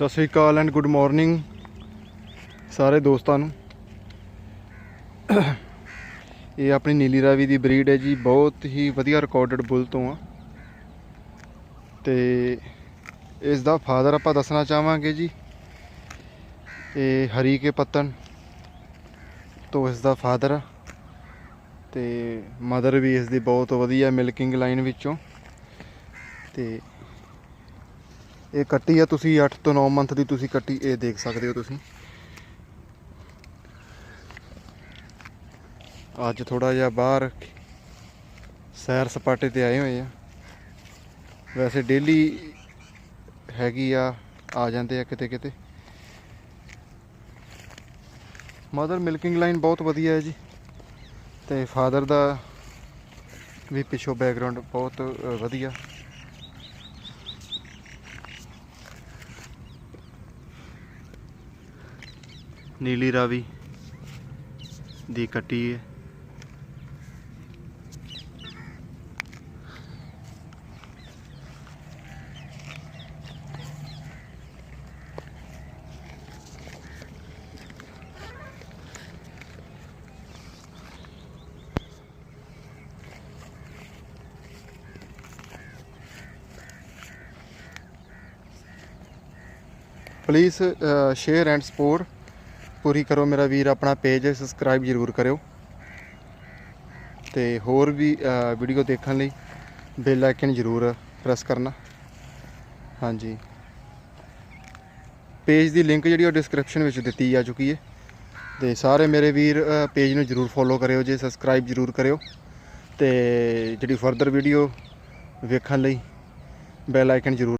ਸਤਿ ਸ੍ਰੀ ਅਕਾਲ ਐਂਡ ਗੁੱਡ ਮਾਰਨਿੰਗ ਸਾਰੇ ਦੋਸਤਾਂ ਨੂੰ। ਇਹ ਆਪਣੀ ਨੀਲੀ ਰਾਵੀ ਦੀ ਬਰੀਡ ਹੈ ਜੀ, ਬਹੁਤ ਹੀ ਵਧੀਆ ਰਿਕਾਰਡਡ ਬੁੱਲ ਤੋਂ ਆ। ਤੇ ਇਸ ਦਾ ਫਾਦਰ ਆਪਾਂ ਦੱਸਣਾ ਚਾਹਾਂਗੇ ਜੀ, ਇਹ ਹਰੀ ਕੇ ਪੱਤਨ ਤੋਂ ਇਸ ਦਾ ਫਾਦਰ ਆ। ਤੇ ਮਦਰ ਵੀ ਇਸ ਦੀ ਬਹੁਤ ਵਧੀਆ ਮਿਲਕਿੰਗ ਲਾਈਨ ਵਿੱਚੋਂ। ਤੇ ਇਹ ਕੱਟੀ ਆ, ਤੁਸੀਂ 8 ਤੋਂ 9 ਮੰਥ ਦੀ ਤੁਸੀਂ ਕੱਟੀ, ਇਹ ਦੇਖ ਸਕਦੇ ਹੋ ਤੁਸੀਂ। ਅੱਜ ਥੋੜਾ ਜਿਹਾ ਬਾਹਰ ਸੈਰ ਸਪਾਟੇ ਤੇ ਆਏ ਹੋਏ ਆ। ਵੈਸੇ ਡੇਲੀ ਹੈਗੀ ਆ ਆ ਜਾਂਦੇ ਆ ਕਿਤੇ ਕਿਤੇ। ਮਦਰ ਮਿਲਕਿੰਗ ਲਾਈਨ ਬਹੁਤ ਵਧੀਆ ਹੈ ਜੀ। ਤੇ ਫਾਦਰ ਦਾ ਵੀ ਪਿੱਛੋਂ ਬੈਕਗ੍ਰਾਉਂਡ ਬਹੁਤ ਵਧੀਆ। ਨੀਲੀ ਰਾਵੀ ਦੀ ਕੱਟੀ ਹੈ। ਪਲੀਜ਼ ਸ਼ੇਅਰ ਐਂਡ ਸਪੋਰਟ ਪੂਰੀ ਕਰੋ ਮੇਰਾ ਵੀਰ, ਆਪਣਾ ਪੇਜ ਸਬਸਕ੍ਰਾਈਬ ਜ਼ਰੂਰ ਕਰਿਓ। ਤੇ ਹੋਰ ਵੀ ਵੀਡੀਓ ਦੇਖਣ ਲਈ ਬੈਲ ਆਈਕਨ ਜ਼ਰੂਰ ਪ੍ਰੈਸ ਕਰਨਾ। ਹਾਂਜੀ। ਪੇਜ ਦੀ ਲਿੰਕ ਜਿਹੜੀ ਉਹ ਡਿਸਕ੍ਰਿਪਸ਼ਨ ਵਿੱਚ ਦਿੱਤੀ ਜਾ ਚੁੱਕੀ ਹੈ। ਤੇ ਸਾਰੇ ਮੇਰੇ ਵੀਰ ਪੇਜ ਨੂੰ ਜ਼ਰੂਰ ਫੋਲੋ ਕਰਿਓ ਜੇ ਸਬਸਕ੍ਰਾਈਬ ਜ਼ਰੂਰ ਕਰਿਓ। ਤੇ ਜਿਹੜੀ ਫਰਦਰ ਵੀਡੀਓ ਵੇਖਣ ਲਈ ਬੈਲ ਆਈਕਨ ਜ਼ਰੂਰ